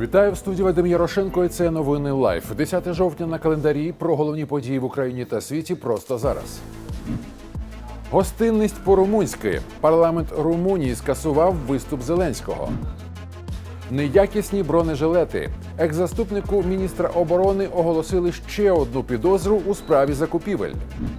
Вітаю в студії Вадим Ярошенко. і Це новини Лайф. 10 жовтня на календарі про головні події в Україні та світі просто зараз. Гостинність по-румунськи. Парламент Румунії скасував виступ Зеленського. Неякісні бронежилети. Екс-заступнику міністра оборони оголосили ще одну підозру у справі закупівель.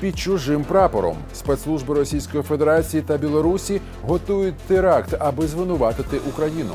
Під чужим прапором спецслужби Російської Федерації та Білорусі готують теракт, аби звинуватити Україну.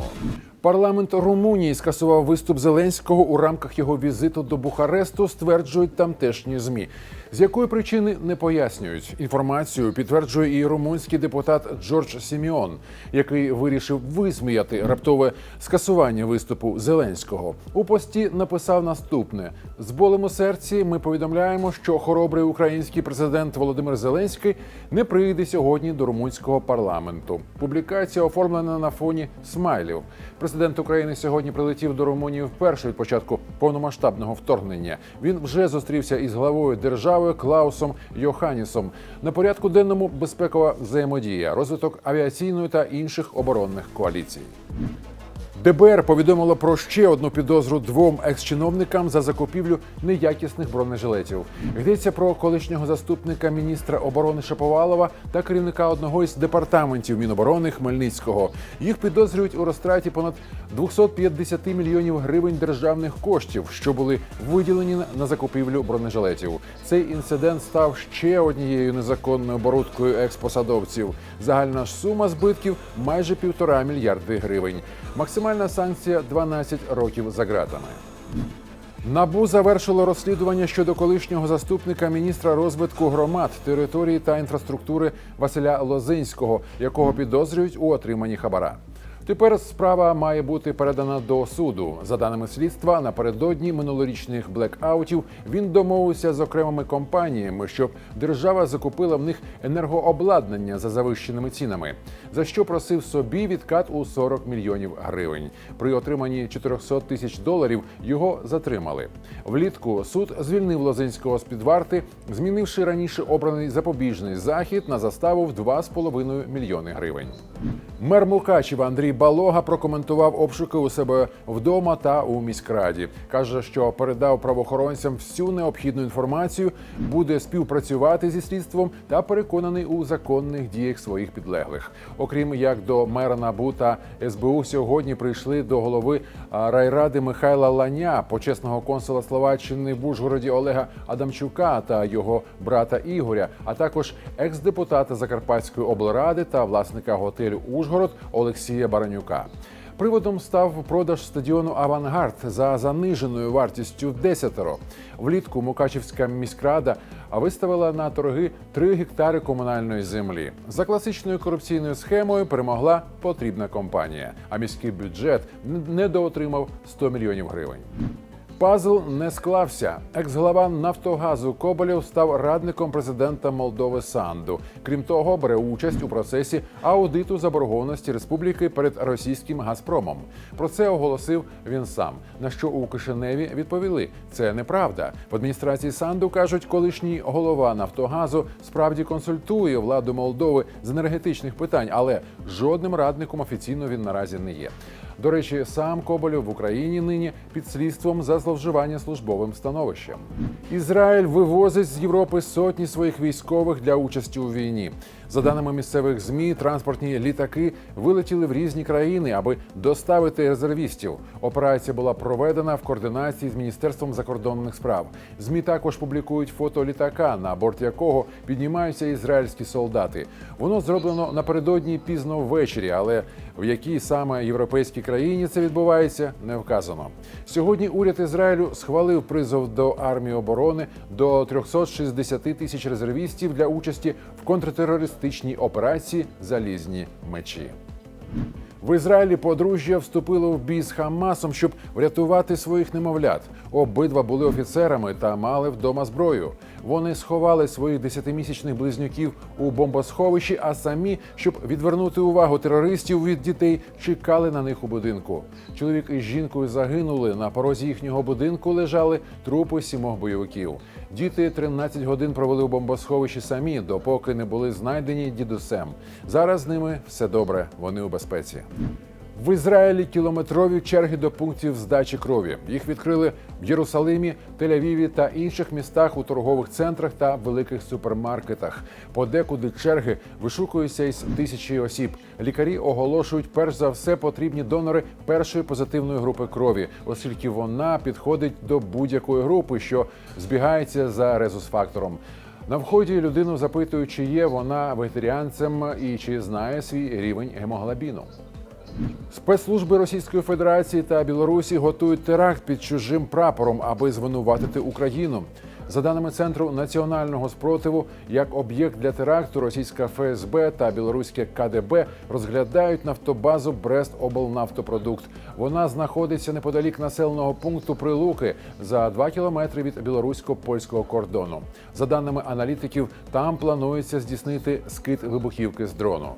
Парламент Румунії скасував виступ Зеленського у рамках його візиту до Бухаресту, стверджують тамтешні змі. З якої причини не пояснюють. Інформацію підтверджує і румунський депутат Джордж Сіміон, який вирішив висміяти раптове скасування виступу Зеленського. У пості написав наступне: з болем у серці. Ми повідомляємо, що хоробрий український президент Володимир Зеленський не прийде сьогодні до румунського парламенту. Публікація оформлена на фоні смайлів. Президент України сьогодні прилетів до Румунії вперше від початку повномасштабного вторгнення. Він вже зустрівся із главою держави Клаусом Йоханісом. На порядку денному безпекова взаємодія, розвиток авіаційної та інших оборонних коаліцій. ДБР повідомило про ще одну підозру двом екс-чиновникам за закупівлю неякісних бронежилетів. Йдеться про колишнього заступника міністра оборони Шаповалова та керівника одного із департаментів Міноборони Хмельницького. Їх підозрюють у розтраті понад 250 мільйонів гривень державних коштів, що були виділені на закупівлю бронежилетів. Цей інцидент став ще однією незаконною оборудкою експосадовців. Загальна сума збитків майже півтора мільярди гривень. Максимальна санкція 12 років за ґратами. Набу завершило розслідування щодо колишнього заступника міністра розвитку громад, території та інфраструктури Василя Лозинського, якого підозрюють у отриманні хабара. Тепер справа має бути передана до суду. За даними слідства, напередодні минулорічних блекаутів він домовився з окремими компаніями, щоб держава закупила в них енергообладнання за завищеними цінами, за що просив собі відкат у 40 мільйонів гривень. При отриманні 400 тисяч доларів його затримали. Влітку суд звільнив Лозинського з під варти, змінивши раніше обраний запобіжний захід на заставу в 2,5 мільйони гривень. Мер Мукачева Андрій Балога прокоментував обшуки у себе вдома та у міськраді. каже, що передав правоохоронцям всю необхідну інформацію, буде співпрацювати зі слідством та переконаний у законних діях своїх підлеглих. Окрім як до мера НАБУ та СБУ сьогодні прийшли до голови райради Михайла Ланя, почесного консула Словаччини в Ужгороді Олега Адамчука та його брата Ігоря, а також екс-депутата Закарпатської облради та власника готелю Ужгород Олексія Баранюка. Приводом став продаж стадіону Авангард за заниженою вартістю десятеро. Влітку Мукачівська міськрада виставила на торги 3 гектари комунальної землі. За класичною корупційною схемою перемогла потрібна компанія, а міський бюджет недоотримав 100 мільйонів гривень. Пазл не склався. Екс-глава Нафтогазу Коболєв став радником президента Молдови Санду. Крім того, бере участь у процесі аудиту заборгованості республіки перед російським Газпромом. Про це оголосив він сам. На що у Кишиневі відповіли: це неправда. В адміністрації Санду кажуть, колишній голова Нафтогазу справді консультує владу Молдови з енергетичних питань, але жодним радником офіційно він наразі не є. До речі, сам Коболєв в Україні нині під слідством за зловживання службовим становищем. Ізраїль вивозить з Європи сотні своїх військових для участі у війні. За даними місцевих змі, транспортні літаки вилетіли в різні країни, аби доставити резервістів. Операція була проведена в координації з міністерством закордонних справ. Змі також публікують фото літака, на борт якого піднімаються ізраїльські солдати. Воно зроблено напередодні пізно ввечері, але в якій саме європейській країні це відбувається, не вказано. Сьогодні уряд Ізраїлю схвалив призов до армії оборони до 360 тисяч резервістів для участі в контртерористичній операції Залізні мечі. В Ізраїлі подружжя вступило в бій з Хамасом, щоб врятувати своїх немовлят. Обидва були офіцерами та мали вдома зброю. Вони сховали своїх десятимісячних близнюків у бомбосховищі, а самі, щоб відвернути увагу терористів від дітей, чекали на них у будинку. Чоловік із жінкою загинули. На порозі їхнього будинку лежали трупи сімох бойовиків. Діти 13 годин провели у бомбосховищі самі, допоки не були знайдені дідусем. Зараз з ними все добре. Вони у безпеці. В Ізраїлі кілометрові черги до пунктів здачі крові. Їх відкрили в Єрусалимі, Тель-Авіві та інших містах у торгових центрах та великих супермаркетах. Подекуди черги вишукуються із тисячі осіб. Лікарі оголошують, перш за все потрібні донори першої позитивної групи крові, оскільки вона підходить до будь-якої групи, що збігається за резус-фактором. На вході людину запитують, чи є вона вегетаріанцем і чи знає свій рівень гемоглобіну. Спецслужби Російської Федерації та Білорусі готують теракт під чужим прапором, аби звинуватити Україну. За даними центру національного спротиву, як об'єкт для теракту, російська ФСБ та білоруське КДБ розглядають нафтобазу Брест-Облнафтопродукт. Вона знаходиться неподалік населеного пункту Прилуки за 2 кілометри від білорусько-польського кордону. За даними аналітиків, там планується здійснити скид вибухівки з дрону.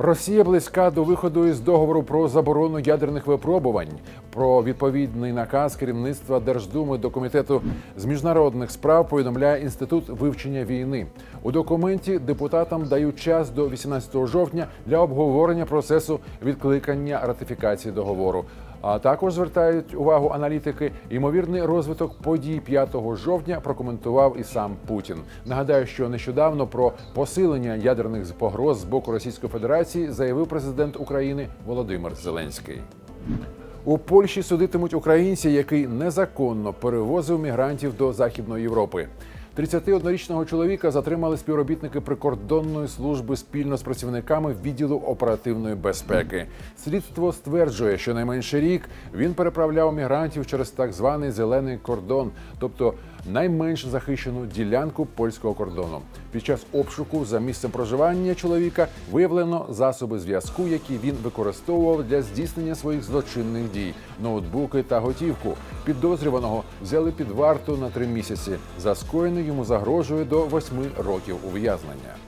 Росія близька до виходу із договору про заборону ядерних випробувань. Про відповідний наказ керівництва Держдуми до комітету з міжнародних справ повідомляє інститут вивчення війни. У документі депутатам дають час до 18 жовтня для обговорення процесу відкликання ратифікації договору. А також звертають увагу аналітики. Ймовірний розвиток подій 5 жовтня прокоментував і сам Путін. Нагадаю, що нещодавно про посилення ядерних погроз з боку Російської Федерації заявив президент України Володимир Зеленський. У Польщі судитимуть українця, який незаконно перевозив мігрантів до Західної Європи. 31-річного чоловіка затримали співробітники прикордонної служби спільно з працівниками відділу оперативної безпеки. Слідство стверджує, що найменше рік він переправляв мігрантів через так званий зелений кордон, тобто найменш захищену ділянку польського кордону. Під час обшуку за місцем проживання чоловіка виявлено засоби зв'язку, які він використовував для здійснення своїх злочинних дій, ноутбуки та готівку. Підозрюваного взяли під варту на три місяці. За скоєне йому загрожує до восьми років ув'язнення.